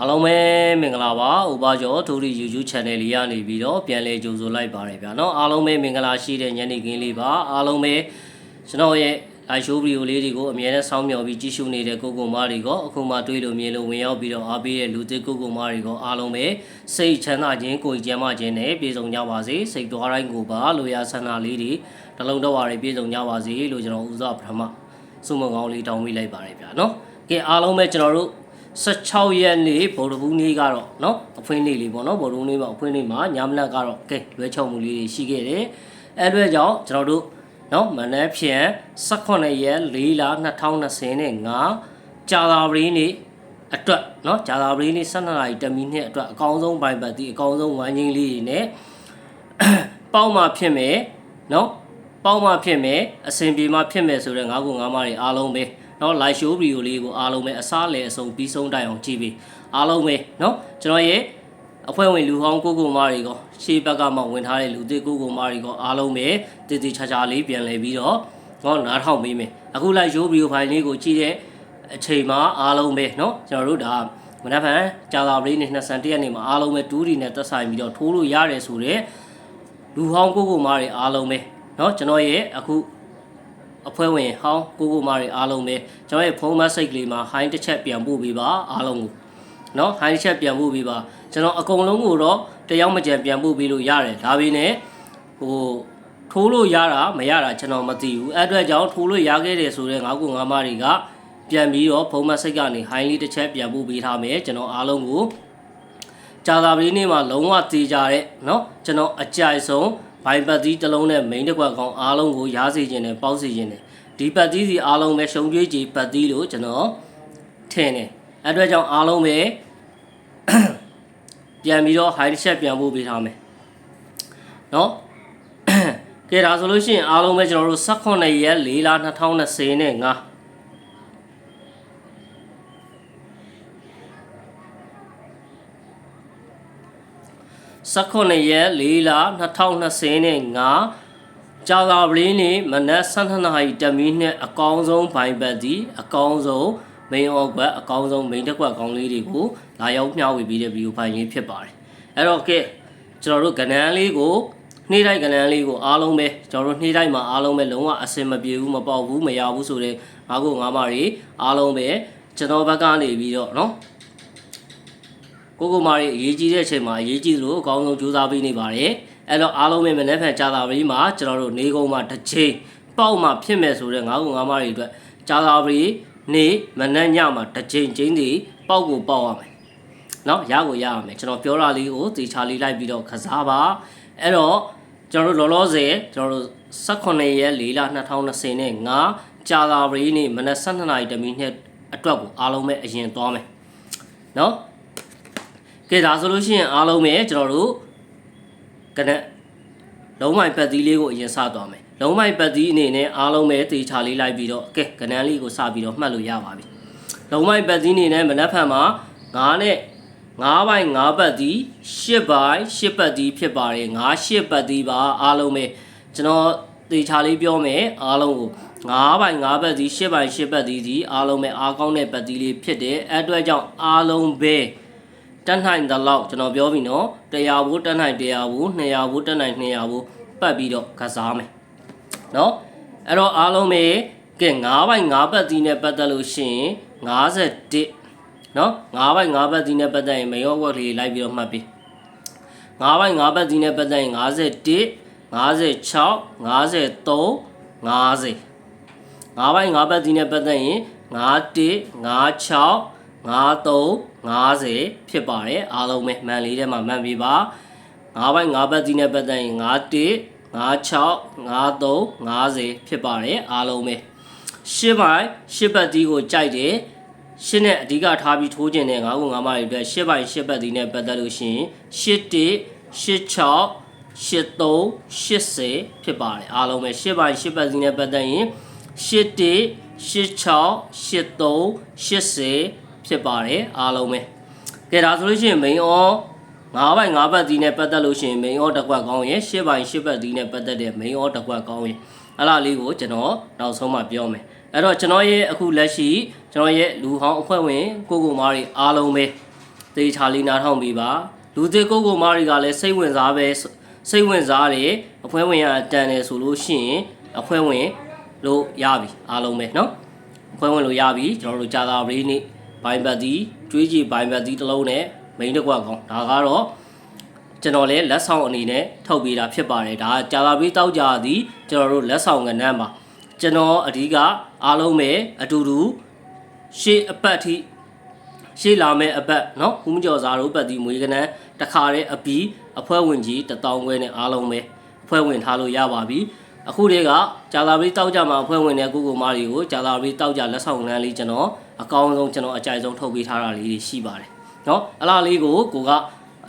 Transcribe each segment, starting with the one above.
အားလုံးပဲမင်္ဂလာပါဥပါကျော်ဒိုရီ YouTube channel လေးကနေပြီးတော့ပြန်လည်ကြိုဆိုလိုက်ပါတယ်ဗျာနော်အားလုံးပဲမင်္ဂလာရှိတဲ့ညနေခင်းလေးပါအားလုံးပဲကျွန်တော်ရဲ့ live show video လေးတွေကိုအမြဲတမ်းစောင့်မျှော်ပြီးကြည့်ရှုနေတဲ့ကိုကိုမားတွေကအခုမှတွေ့လို့မြင်လို့ဝင်ရောက်ပြီးတော့အားပေးတဲ့လူသစ်ကိုကိုမားတွေကအားလုံးပဲစိတ်ချမ်းသာခြင်းကိုယ်ကျမ်းမာခြင်းနဲ့ပြည့်စုံကြပါစေစိတ်တော်တိုင်းကိုပါလိုရာဆန္ဒလေးတွေတလုံးတော့ပါတွေပြည့်စုံကြပါစေလို့ကျွန်တော်ဥစွာပထမစုမကောင်းလေးတောင်းမိလိုက်ပါတယ်ဗျာနော်ကဲအားလုံးပဲကျွန်တော်တို့ 16ရက်နေ့ဗုဒ္ဓဘူးနေ့ကတော့เนาะအဖွင့်နေ့လေးပေါ့เนาะဗုဒ္ဓဘူးနေ့မှာအဖွင့်နေ့မှာညမနက်ကတော့ကဲလွဲချုံမှုလေးတွေရှိခဲ့တယ်အဲအတွက်ကြောင့်ကျွန်တော်တို့เนาะမနက်ဖြန်18ရက်4လ2025ကြာသာပရီနေ့အတွက်เนาะကြာသာပရီနေ့12နာရီတမီနှစ်အတွက်အကောင်းဆုံးပိုင်ပတ်တီအကောင်းဆုံးဝမ်းချင်းလေးတွေနဲ့ ပေါက်မှဖြစ်မယ်เนาะပေါက်မှဖြစ်မယ်အစင်ပြေမှဖြစ်မယ်ဆိုတဲ့ငါးခုငါးမတွေအားလုံးပဲ เนาะ live show video လေးကိုအားလုံးပဲအစားလေအစုံပြီးဆုံးတိုင်အောင်ကြည့်ပြီးအားလုံးပဲเนาะကျွန်တော်ရဲ့အဖွဲ့ဝင်လူဟောင်းကိုကိုမာတွေကရှေးဘက်ကမှဝင်ထားတဲ့လူသစ်ကိုကိုမာတွေကအားလုံးပဲတည်တည်ချာချာလေးပြန်လဲပြီးတော့เนาะနားထောင်ပေးမယ်အခု live show video file လေးကိုကြည့်တဲ့အချိန်မှာအားလုံးပဲเนาะကျွန်တော်တို့ဒါမနက်ဖြန်ကြာသာပလေးနဲ့21ရက်နေ့မှာအားလုံးပဲတူးဒီနဲ့သက်ဆိုင်ပြီးတော့ထိုးလို့ရတယ်ဆိုတော့ လူဟောင်းကိုကိုမားတွေအားလုံးပဲเนาะကျွန်တော်ရဲ့အခု အဖွဲ့ဝင်ဟောင်းကိုကိုမားတွေအားလုံးပဲကျွန်တော်ရဲ့ဖုန်းမက်ဆေ့ကလေးမှာ high တစ်ချက်ပြန်ပို့ပေးပါအားလုံးကိုเนาะ high တစ်ချက်ပြန်ပို့ပေးပါကျွန်တော်အကုန်လုံးကိုတော့တယောက်မကြံပြန်ပို့ပေးလို့ရတယ်ဒါပေမဲ့ဟိုထိုးလို့ရတာမရတာကျွန်တော်မသိဘူးအဲ့အတွက်ကြောင့်ထိုးလို့ရခဲ့တယ်ဆိုတဲ့ငါးခုငါးမတွေကပြန်ပြီးတော့ဖုန်းမက်ဆေ့ကနေ high လေးတစ်ချက်ပြန်ပို့ပေးထားမယ်ကျွန်တော်အားလုံးကို ကြာသာပလေးနေ့မှာလုံးဝသေးကြတဲ့เนาะကျွန်တော်အကြိုက်ဆုံး ဘိုင်ပတ်သီးတစ်လုံးနဲ့မိန်တစ်ခွက်ကောင်အားလုံးကိုရားစေခြင်းနဲ့ပေါက်စေခြင်းနဲ့ဒီပတ်သီးစီအားလုံးပဲရှုံကြွေးကြီးပတ်သီးလို့ကျွန်တော်ထင်တယ်အဲ့အတွက်ကြောင့်အားလုံးပဲပြန်ပြီးတော့ high တစ်ချက်ပြန်ပို့ပေးထားမယ်နော်ကဲဒါဆိုလို့ရှိရင်အားလုံးပဲကျွန်တော်တို့18ရက်4လ2025 19ရက်4လ2025ကြာသာပလင်းနေ့မနက်12နာရီတမီနဲ့အကောင်းဆုံးဘိုင်ဘက်စီအကောင်းဆုံးမိန်အော့ကွက်အကောင်းဆုံးမိန်တက်ကွက်ကောင်းလေးတွေကိုလာရောက်မျှဝေပြီးတဲ့ဗီဒီယိုဖိုင်လေးဖြစ်ပါတယ်အဲ့တော့ကဲကျွန်တော်တို့ကဏ္ဍလေးကိုနေ့တိုင်းကဏ္ဍလေးကိုအားလုံးပဲကျွန်တော်တို့နေ့တိုင်းမှာအားလုံးပဲလုံးဝအဆင်မပြေဘူးမပေါက်ဘူးမရဘူးဆိုတဲ့ငါ့ကိုငါမတွေအားလုံးပဲကျွန်တော်ဘက်ကနေပြီးတော့နော် ကိုကိုမာရီအရေးကြီးတဲ့အချိန်မှာအရေးကြီးသလိုအကောင်းဆုံးကြိုးစားပေးနေပါတယ်။အဲ့တော့အားလုံးပဲမနေ့ဖန်ကြာတာပြီးမှာကျွန်တော်တို့နေကုန်မှာတစ်ချိန်ပေါက်မှာဖြစ်မဲ့ဆိုတဲ့ငါးကုန်ငါးမတွေအတွက်ကြာတာပြီးနေမနေ့ညမှာတစ်ချိန်ချင်းစီပေါက်ကိုပေါက်ရမယ်။နော်ရကိုရရမယ်ကျွန်တော်ပြောတာလေးကိုသေချာလေးလိုက်ပြီးတော့ခစားပါ။အဲ့တော့ကျွန်တော်တို့လောလောဆယ်ကျွန်တော်တို့18ရက်4လ2020နဲ့9ကြာတာပြီးနေမနေ့12နာရီတမီနဲ့အတွက်ကိုအားလုံးပဲအရင်သွားမယ်။နော် ကဲဒါဆိုလို့ရှိရင်အားလုံးပဲကျွန်တော်တို့ကနက်လုံးမိုင်ပတ်သီးလေးကိုအရင်စသွားမယ်လုံးမိုင်ပတ်သီးအနေနဲ့အားလုံးပဲတေချာလေးလိုက်ပြီးတော့ကဲကနန်းလေးကိုစပြီးတော့မှတ်လို့ရပါပြီလုံးမိုင်ပတ်သီးအနေနဲ့မနက်ဖြန်မှာ9နဲ့9ပိုင်း9ပတ်သီး10ပိုင်း10ပတ်သီးဖြစ်ပါတယ်9 10ပတ်သီးပါအားလုံးပဲကျွန်တော်တေချာလေးပြောမယ်အားလုံးကို9ပိုင်း9ပတ်သီး10ပိုင်း10ပတ်သီးဒီအားလုံးပဲအားကောင်းတဲ့ပတ်သီးလေးဖြစ်တယ်အဲ့အတွက်ကြောင့်အားလုံးပဲ တက်နိုင်သလောက်ကျွန်တော်ပြောပြီနော်100ဘူးတက်နိုင်100ဘူး200ဘူးတက်နိုင်200ဘူးပတ်ပြီးတော့ကစားမယ်နော်အဲ့တော့အားလုံးပဲကဲ9ပိုင်း9ပတ်သီးနဲ့ပတ်သက်လို့ရှိရင်51နော်9ပိုင်း9ပတ်သီးနဲ့ပတ်သက်ရင်မေယောဝက်လေးလိုက်ပြီးတော့မှတ်ပြီး9ပိုင်း9ပတ်သီးနဲ့ပတ်သက်ရင်51 56 53 50 9ပိုင်း9ပတ်သီးနဲ့ပတ်သက်ရင်51 56 53 50ဖြစ်ပါတယ်အားလုံးပဲမှန်လေးထဲမှာမှန်ပြီပါ9ပိုင်း9ပတ်သီးနဲ့ပတ်သက်ရင်51 56 53 50ဖြစ်ပါတယ်အားလုံးပဲ10ပိုင်း10ပတ်သီးကိုကြိုက်တယ်ရှင်းနဲ့အဓိကထားပြီးထိုးကျင်တဲ့9ခု9မတွေအတွက်10ပိုင်း10ပတ်သီးနဲ့ပတ်သက်လို့ရှိရင်81 86 83 80ဖြစ်ပါတယ်အားလုံးပဲ10ပိုင်း10ပတ်သီးနဲ့ပတ်သက်ရင်81 86 83 80 ဖြစ်ပါတယ်အားလုံးပဲကဲဒါဆိုလို့ရှိရင် main on 9ဘိုင်9ဘတ်သီးနဲ့ပတ်သက်လို့ရှိရင် main on တစ်ခွက်ကောင်းရင်10ဘိုင်10ဘတ်သီးနဲ့ပတ်သက်တဲ့ main on တစ်ခွက်ကောင်းရင်အဲ့လားလေးကိုကျွန်တော်နောက်ဆုံးမှပြောမယ်အဲ့တော့ကျွန်တော်ရဲ့အခုလက်ရှိကျွန်တော်ရဲ့လူဟောင်းအဖွဲ့ဝင်ကိုကိုမားတွေအားလုံးပဲတ တေချာလေးနားထောင်ပြီးပါလူသစ်ကိုကိုမားတွေကလည်းစိတ်ဝင်စားပဲစိတ်ဝင်စားတယ်အဖွဲဝင်ရအတန်တယ်ဆိုလို့ရှိရင်အဖွဲဝင်လို့ရပြီအားလုံးပဲเนาะအဖွဲဝင်လို့ရပြီကျွန်တော်တို့ကြာသာပလေးနေ့ ဘိုင်ဘတ်ဒီကျွေးကြည့်ဘိုင်ဘတ်ဒီတစ်လုံးနဲ့မိန်တစ်ကွက်ကောင်ဒါကတော့ကျွန်တော်လည်းလက်ဆောင်အနေနဲ့ထုတ်ပေးတာဖြစ်ပါတယ်ဒါကြာသာပေးတောက်ကြသည်ကျွန်တော်တို့လက်ဆောင်ကဏ္ဍမှာကျွန်တော်အဓိကအားလုံးပဲအတူတူရှေ့အပတ်ထိရှေ့လာမဲ့အပတ်เนาะဦးမကျော်စာတို့ပတ်ဒီမွေးကနန်းတခါတည်းအပီးအဖွဲဝင်ကြီးတထောင်ခွဲနဲ့အားလုံးပဲအဖွဲဝင်ထားလို့ရပါပြီအခုတည်းကကြာလာပြီးတောက်ကြမှာအဖွဲဝင်တဲ့ကိုကိုမားတွေကိုကြာလာပြီးတောက်ကြလက်ဆောင်လမ်းလေးကျွန်တော် အကောင်းဆုံးကျွန်တော်အကြိုက်ဆုံးထုတ်ပေးထားတာလေးတွေရှိပါတယ်เนาะအလားလေးကိုကိုက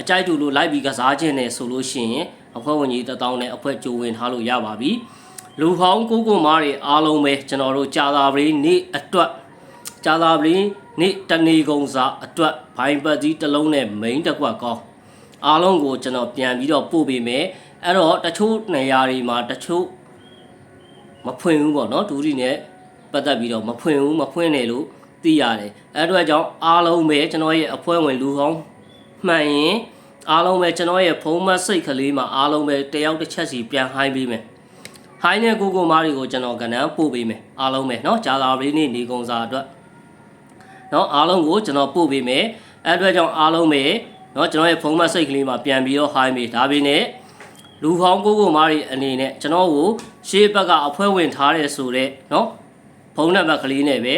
အကြိုက်တူလို့လိုက်ပြီးကစားခြင်းနဲ့ဆိုလို့ရှိရင်အဖွဲဝင်ကြီးတထောင်နဲ့အဖွဲကြိုဝင်ထားလို့ရပါပြီလူဟောင်းကိုကိုမားတွေအားလုံးပဲကျွန်တော်တို့ကြာလာပြီးနေ့အတွက်ကြာလာပြီးနေ့တနေကုံစာအတွက်ဘိုင်ပတ်ကြီးတစ်လုံးနဲ့မိန်တစ်ကွက်ကောင်း အားလုံးကိုကျွန်တော်ပြန်ပြီးတော့ပို့ပေးမယ်အဲ့တော့တချို့နေရာတွေမှာတချို့မဖွင့်ဘူးပေါ့နော်ဒူးဒီနဲ့ပတ်သက်ပြီးတော့မဖွင့်ဘူးမဖွင့်တယ်လို့ သိရတယ်အဲ့အတွက်ကြောင့်အားလုံးပဲကျွန်တော်ရဲ့အဖွဲ့ဝင်လူကောင်းမှန်ရင်အားလုံးပဲကျွန်တော်ရဲ့ဖုံးမစိတ်ကလေးမှာအားလုံးပဲတယောက်တစ်ချက်စီပြန်ဟိုင်းပေးမယ်ဟိုင်းတဲ့ကိုကိုမားတွေကိုကျွန်တော်ကဏ္ဍပို့ပေးမယ်အားလုံးပဲเนาะဂျာလာရီနေ့နေကုံစာအတွက် เนาะအားလုံးကိုကျွန်တော်ပို့ပေးမယ်အဲ့အတွက်ကြောင့်အားလုံးပဲเนาะကျွန်တော်ရဲ့ဖုန်းမစိတ်ကလေးမှာပြန်ပြီးတော့ high မေးဒါပေမဲ့လူဟောင်းကိုကိုမားတွေအနေနဲ့ကျွန်တော်ကိုရှေးဘက်ကအဖွဲဝင်ထားတယ်ဆိုတော့เนาะဖုန်းနံပါတ်ကလေးနဲ့ပဲ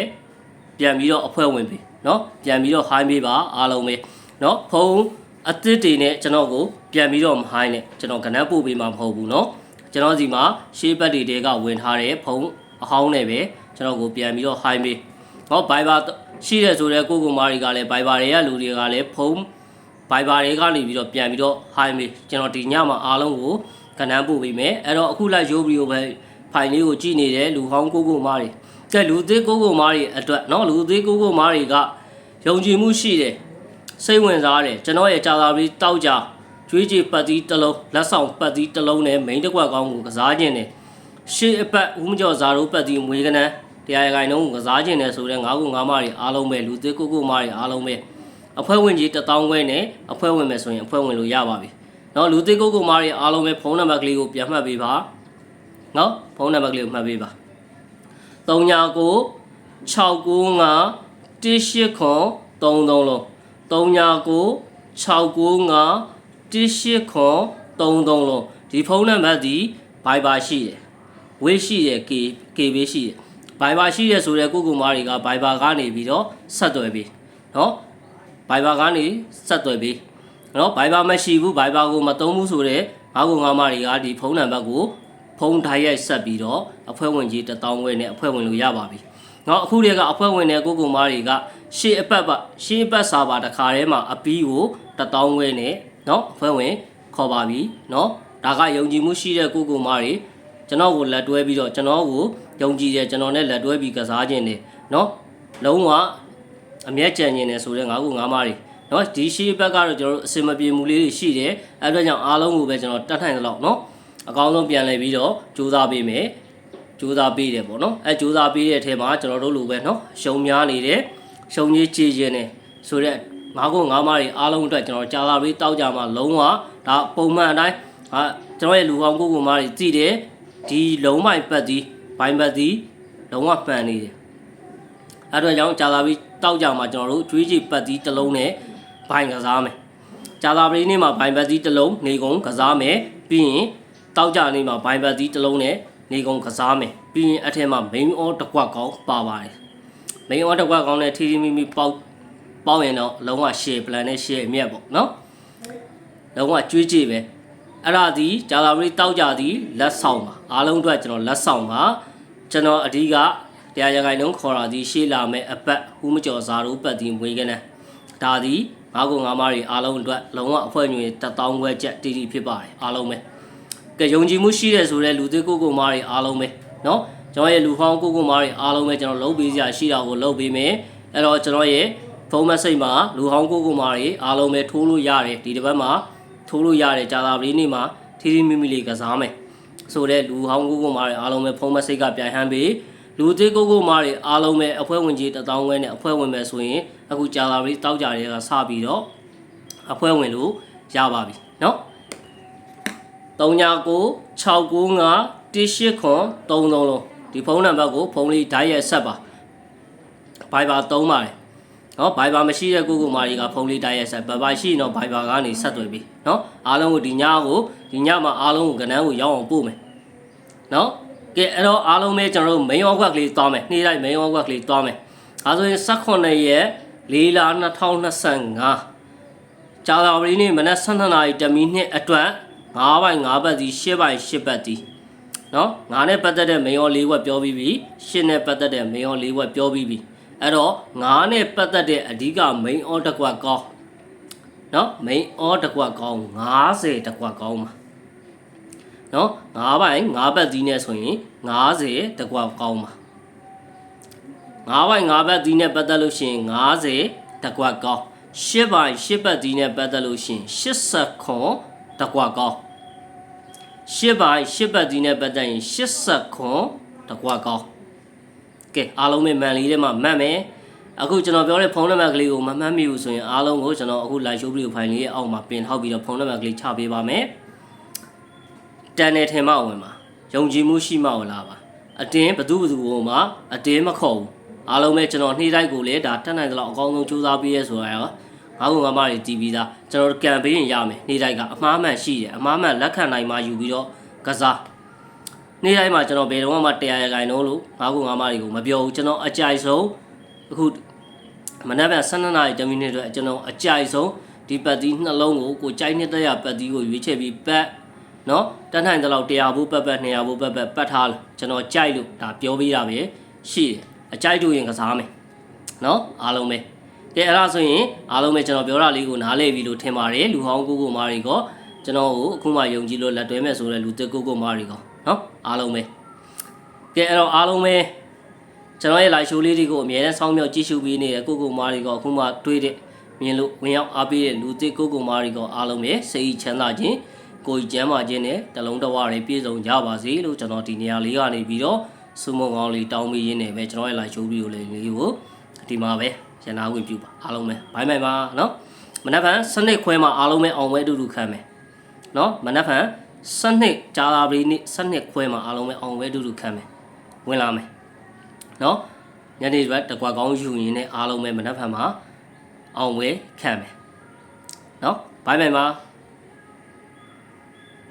ပြန်ပြီးတော့အဖွဲဝင်ပြီเนาะပြန်ပြီးတော့ high မေးပါအားလုံးပဲเนาะဖုန်းအသစ်တွေနဲ့ကျွန်တော်ကိုပြန်ပြီးတော့မ high နဲ့ကျွန်တော်ကဏ္ဍပို့ပေးမှာမဟုတ်ဘူးเนาะကျွန်တော်စီမှာရှေးဘက်တွေတဲကဝင်ထားတဲ့ဖုန်းအဟောင်းနဲ့ပဲကျွန်တော်ကိုပြန်ပြီးတော့ high မေး ဟောဘိုင်ဘာရှိတယ်ဆိုတော့ကိုကိုမာတွေကလည်းဘိုင်ဘာတွေကလူတွေကလည်းဖုံးဘိုင်ဘာတွေကနေပြီးတော့ပြန်ပြီးတော့ဟိုင်းမေးကျွန်တော်ဒီညမှာအားလုံးကိုကဏ္ဍပို့ပေးမယ်အဲ့တော့အခုလိုက်ရိုးဗီဒီယိုပဲဖိုင်လေးကိုကြည့်နေတဲ့လူဟောင်းကိုကိုမာတွေ ကဲလူသေးကိုကိုမာတွေအတွက်เนาะလူသေးကိုကိုမာတွေကယုံကြည်မှုရှိတယ်စိတ်ဝင်စားတယ်ကျွန်တော်ရဲ့ကြာသာပြီးတောက်ကြကျွေးကြည်ပတ်သီးတစ်လုံးလက်ဆောင်ပတ်သီးတစ်လုံးနဲ့မိန်တစ်ကွက်ကောင်းကိုကစားခြင်းတယ်ရှေ့အပတ်ဦးမကျော်ဇာတို့ပတ်သီးမွေးကနန်းတရားရိုင်နှုံးကိုကစားခြင်းတယ်ဆိုတော့ငါးခုငါးမတွေအားလုံးပဲလူသေးကိုကိုမတွေအားလုံးပဲအဖွဲဝင်ကြီး1000ခွဲနဲ့အဖွဲဝင်မယ်ဆိုရင်အဖွဲဝင်လို့ရပါပြီ။နော်လူသေးကိုကိုမတွေအားလုံးပဲဖုန်းနံပါတ်ကလေးကိုပြန်မှတ်ပေးပါ။နော်ဖုန်းနံပါတ်ကလေးကိုမှတ်ပေးပါ။ 39 695 18ခွန်33လုံး39 695 18ခွန်33လုံးဒီဖုန်းနံပါတ်ဒီဘိုင်ဘာရှိတယ်ဝေးရှိတယ် K KB ရှိတယ်ဘိုင်ဘာရှိတယ်ဆိုတဲ့ကိုကိုမားတွေကဘိုင်ဘာကနေပြီးတော့ဆက်သွယ်ပြီးနော်ဘိုင်ဘာကနေဆက်သွယ်ပြီးနော်ဘိုင်ဘာမရှိဘူးဘိုင်ဘာကိုမသုံးဘူးဆိုတော့ငါ့ကိုငါမတွေကဒီဖုန်းနံပါတ်ကို ဖုန်းတိုင်းရိုက်ဆက်ပြီးတော့အဖွဲ့ဝင်ကြီး1000ခွဲနဲ့အဖွဲ့ဝင်လို့ရပါပြီ။နော်အခုတည်းကအဖွဲ့ဝင်တဲ့ကိုကိုမားတွေကရှေ့အပတ်ပါရှေ့အပတ်စာပါတစ်ခါတည်းမှာအပီးကို1000ခွဲနဲ့နော်အဖွဲ့ဝင်ခေါ်ပါပြီနော်ဒါကယုံကြည်မှုရှိတဲ့ကိုကိုမားတွေကျွန်တော်ကိုလက်တွဲပြီးတော့ကျွန်တော်ကိုယုံကြည်တယ်ကျွန်တော်နဲ့လက်တွဲပြီးကစားခြင်းတယ်နော်လုံးဝအမျက်ကြံခြင်းတယ်ဆိုတော့ငါ့ကိုငါးမားတွေနော်ဒီရှေ့ဘက်ကတော့ကျွန်တော်တို့အစင်မပြေမှုလေးတွေရှိတယ်အဲ့အတွက်ကြောင့်အားလုံးကိုပဲကျွန်တော်တတ်ထိုင်သလောက်နော် အကောင်းဆုံးပြန်လည်ပြီးတော့ကြိုးစားပေးမယ်ကြိုးစားပေးတယ်ပေါ့နော်အဲကြိုးစားပေးတဲ့အထဲမှာကျွန်တော်တို့လိုပဲနော်ရှုံများနေတယ်ရှုံကြီးကြည်ခြင်းတယ်ဆိုတော့ငါးခုငါးမားတွေအားလုံးအတွက်ကျွန်တော်ကြာလာပြီးတောက်ကြမှာလုံးဝဒါပုံမှန်အတိုင်းဟာကျွန်တော်ရဲ့လူအောင်ကိုကိုမားတွေကြည့်တယ်ဒီလုံးမိုင်ပတ်ဒီဘိုင်ပတ်ဒီလုံးဝမှန်နေတယ်အဲ့တော့ကြောင့်ကြာလာပြီးတောက်ကြမှာကျွန်တော်တို့ကျွေးကြည့်ပတ်ဒီတစ်လုံးနဲ့ဘိုင်ကစားမယ်ကြာလာပြီးနေ့မှာဘိုင်ပတ်ဒီတစ်လုံးနေကုန်ကစားမယ်ပြီးရင် တောက်ကြနေ့မှာဘိုင်ပတ်ဒီတစ်လုံးနဲ့နေကုန်ကစားမယ်ပြီးရင်အထက်မှာ main on တစ်ကွက်ကောင်းပါပါတယ် main on တစ်ကွက်ကောင်းနဲ့ထီထီမိမိပေါက်ပေါက်ရင်တော့လုံးဝ share plan နဲ့ share အမြတ်ပေါ့နော်လုံးဝကျွေးကြည့်ပဲအဲ့ဒါဒီဂျာလာရီတောက်ကြသည်လက်ဆောင်ပါအားလုံးအတွက်ကျွန်တော်လက်ဆောင်ပါကျွန်တော်အဓိကတရားရဂိုင်လုံးခေါ်တာဒီရှေ့လာမဲ့အပတ်ဟူးမကျော်စာတို့ပတ်ဒီမွေးကနန်းဒါဒီငါးကုငါးမားတွေအားလုံးအတွက်လုံးဝအဖွဲ့ညွေ1000ခွဲချက်တီတီဖြစ်ပါတယ်အားလုံးပဲ ကဲယုံကြည်မှုရှိတဲ့ဆိုတဲ့လူသစ်ကိုကိုမားတွေအားလုံးပဲเนาะကျွန်တော်ရဲ့လူဟောင်းကိုကိုမားတွေအားလုံးပဲကျွန်တော်လုပ်ပေးစရာရှိတာကိုလုပ်ပေးမယ်အဲ့တော့ကျွန်တော်ရဲ့ဖုန်းမက်ဆေ့မှာလူဟောင်းကိုကိုမားတွေအားလုံးပဲထိုးလို့ရတယ်ဒီတစ်ပတ်မှာထိုးလို့ရတယ်ကြာသာပလေးနေ့မှာထီထီမိမိလေးကစားမယ်ဆိုတဲ့လူဟောင်းကိုကိုမားတွေအားလုံးပဲဖုန်းမက်ဆေ့ကပြန်ဟမ်းပေးလူသေးကိုကိုမားတွေအားလုံးပဲအဖွဲဝင်ကြီး1000ခွဲနဲ့အဖွဲဝင်မယ်ဆိုရင်အခုကြာလာပြီးတောက်ကြတွေကစပြီးတော့ အဖွဲဝင်လို့ရပါပြီเนาะ 39 695 18ခွန်33လုံးဒီဖုန်းနံပါတ်ကိုဖုန်းလေးဓာတ်ရိုက်ဆက်ပါဘိုင်ဘာသုံးပါတယ်နော်ဘိုင်ဘာမရှိတဲ့ကိုကိုမာရီကဖုန်းလေးဓာတ်ရိုက်ဆက်ဘိုင်ဘာရှိရင်တော့ဘိုင်ဘာကနေဆက်သွယ်ပြီနော်အားလုံးကိုဒီညကိုဒီညမှာအားလုံးကိုကဏ္ဍကိုရောက်အောင်ပို့မယ်နော်ကဲအဲ့တော့အားလုံးပဲကျွန်တော်တို့ main work ကလေးသွားမယ်နေ့တိုင်း main work ကလေးသွားမယ်အဲဆိုရင်18ရက်4လ2025ကြာသာပတိနေ့မနက်7:00နာရီတမီနှစ်အတွက် 9ပိုင်း9ဘတ်စီ10ပိုင်း10ဘတ်စီနော်ငါနဲ့ပတ်သက်တဲ့ main ရော၄ဝက်ပြောပြီးပြီရှင်းနဲ့ပတ်သက်တဲ့ main ရော၄ဝက်ပြောပြီးပြီအဲ့တော့ငါနဲ့ပတ်သက်တဲ့အဓိက main အောတစ်ကွက်ကောင်းနော် main အောတစ်ကွက်ကောင်း90တစ်ကွက်ကောင်းပါနော်9ပိုင်း9ဘတ်စီနဲ့ဆိုရင်90တစ်ကွက်ကောင်းပါ9ပိုင်း9ဘတ်စီနဲ့ပတ်သက်လို့ရှိရင်90တစ်ကွက်ကောင်း10ပိုင်း10ဘတ်စီနဲ့ပတ်သက်လို့ရှိရင်80ခွန် တစ်ကွက်ကောင်းရှစ်ပိုင်းရှစ်ပတ်ဒီနဲ့ပတ်သက်ရင်80ခွန်တကွာကောင်းကဲအားလုံးပဲမန်လေးထဲမှာမှတ်မယ်အခုကျွန်တော်ပြောတဲ့ဖုန်းနံပါတ်ကလေးကိုမမှတ်မိဘူးဆိုရင်အားလုံးကိုကျွန်တော်အခု live show video file လေးရဲ့အောက်မှာပြင်ထောက်ပြီးတော့ဖုန်းနံပါတ်ကလေးချပေးပါမယ်တန်နေထင်မဝင်ပါယုံကြည်မှုရှိမှဝင်လာပါအတင်းဘသူဘသူကိုမှအတင်းမခေါ်ဘူးအားလုံးပဲကျွန်တော်နှိမ့်တိုက်ကိုလည်းဒါတက်နိုင်သလောက်အကောင်းဆုံးစူးစမ်းပေးရဲဆိုတာရော ငါ့ကငါမတွေတီးပြီးသားကျွန်တော်ကံပေးရင်ရမယ်နေ့တိုင်းကအမှားမှန်ရှိတယ်အမှားမှန်လက်ခံနိုင်မှယူပြီးတော့ကစားနေ့တိုင်းမှာကျွန်တော်ဘယ်တော့မှတရားရခိုင်တော့လို့ငါ့ကငါမတွေကိုမပြောဘူးကျွန်တော်အကြိုက်ဆုံးအခုမနက်ဖြန်12နာရီ10မိနစ်အတွက်ကျွန်တော်အကြိုက်ဆုံးဒီပတ်သီးနှလုံးကိုကိုကြိုက်နေတဲ့ရပတ်သီးကိုရွေးချယ်ပြီးပတ်နော်တက်နိုင်တဲ့လောက်100ဘူးပတ်ပတ်200ဘူးပတ်ပတ်ပတ်ထားလို့ကျွန်တော်ကြိုက်လို့ဒါပြောပေးရပဲရှိတယ်အကြိုက်တို့ရင်ကစားမယ်နော်အားလုံးပဲ ကဲအဲ့ဒါဆိုရင်အားလုံးပဲကျွန်တော်ပြောတာလေးကိုနားလည်ပြီလို့ထင်ပါတယ်လူဟောင်းကိုကိုမာတွေကကျွန်တော်ကိုအခုမှယုံကြည်လို့လက်တွဲမဲ့ဆိုတဲ့လူတစ်ကိုကိုမာတွေကနော်အားလုံးပဲကဲအဲ့တော့အားလုံးပဲကျွန်တော်ရဲ့ live show လေးတွေကိုအများနဲ့စောင်းမြောက်ကြည့်ရှုပေးနေတဲ့ကိုကိုမာတွေကအခုမှတွေးတဲ့မြင်လို့ဝင်ရောက်အားပေးတဲ့လူတစ်ကိုကိုမာတွေကအားလုံးပဲစိတ်ချမ်းသာခြင်းကိုယ်ကျမ်းမာခြင်းနဲ့တလုံးတဝရပြည့်စုံကြပါစေလို့ကျွန်တော်ဒီနေရာလေးကနေပြီးတော့စုမုံကောင်းလေးတောင်းပေးရင်းနဲ့ပဲကျွန်တော်ရဲ့ live show လေးကိုလေးကိုဒီမှာပဲ ရန်နာဝင်ပြုပါအားလုံးပဲဘိုင်းဘိုင်ပါနော်မနက်ဖြန်စနစ်ခွဲမှာအားလုံးပဲအောင်ပွဲအတူတူခံမယ်နော်မနက်ဖြန်စနစ်ကြာလာပြီနေ့စနစ်ခွဲမှာအားလုံးပဲအောင်ပွဲအတူတူခံမယ်ဝင်လာမယ်နော်ညနေဘက်တကွာကောင်းယူရင်လည်းအားလုံးပဲမနက်ဖြန်မှာအောင်ပွဲခံမယ်နော်ဘိုင်းဘိုင်ပါ